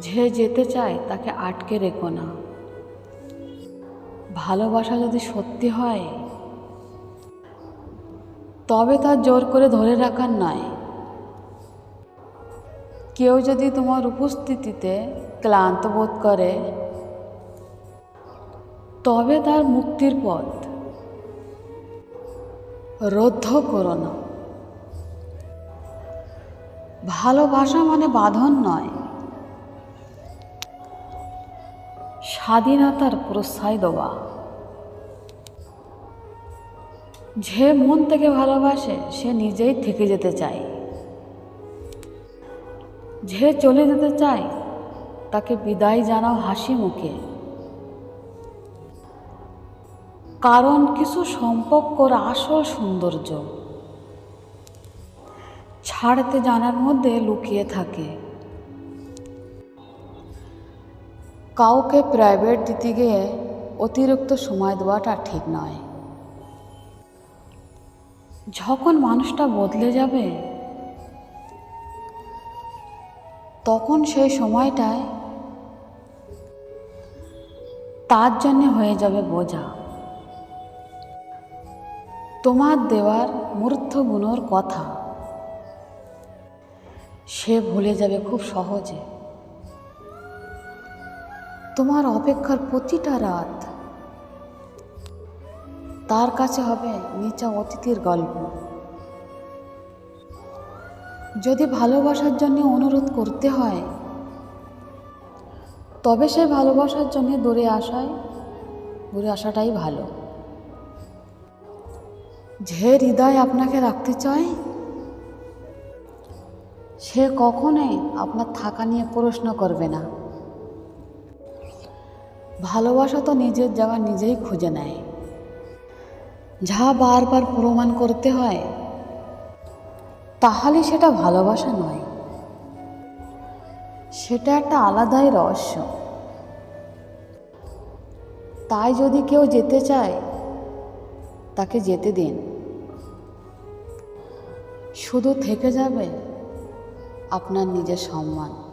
যে যেতে চায় তাকে আটকে রেখো না। ভালোবাসা যদি সত্যি হয়, তবে তার জোর করে ধরে রাখার নয় কেউ যদি তোমার উপস্থিতিতে ক্লান্ত বোধ করে, তবে তার মুক্তির পথ রোধ করো না। ভালোবাসা মানে বাঁধন নয় স্বাধীনতার প্রশ্রয় দেওয়া। যে মন থেকে ভালোবাসে, সে নিজেই থেকে যেতে চায়। যে চলে যেতে চায়, তাকে বিদায় জানাও হাসি মুখে। কারণ কিছু সম্পর্ক সম্পর্কর আসল সৌন্দর্য ছাড়তে জানার মধ্যে লুকিয়ে থাকে। কাউকে প্রাইভেট দিতে গিয়ে অতিরিক্ত সময় দেওয়াটা ঠিক নয়। যখন মানুষটা বদলে যাবে, তখন সেই সময়টায় তার জন্যে হয়ে যাবে বোঝা। তোমার দেওয়ার মূর্ধ গুণর কথা, সে ভুলে যাবে খুব সহজে। তোমার অপেক্ষার প্রতিটা রাত তার কাছে হবে নিচা অতিথির গল্প। যদি ভালোবাসার জন্য অনুরোধ করতে হয়, তবে সে ভালোবাসার জন্য দূরে আসায়, দূরে আসাটাই ভালো। যে হৃদয় আপনাকে রাখতে চায়, সে কখনোই আপনার থাকা নিয়ে প্রশ্ন করবে না। ভালোবাসা তো নিজের জায়গা নিজেই খুঁজে নেয়। যা বারবার প্রমাণ করতে হয়, তাহলে সেটা ভালোবাসা নয়। সেটা একটা আলাদাই রহস্য। তাই যদি কেউ যেতে চায়, তাকে যেতে দিন। শুধু থেকে যাবে আপনার নিজের সম্মান।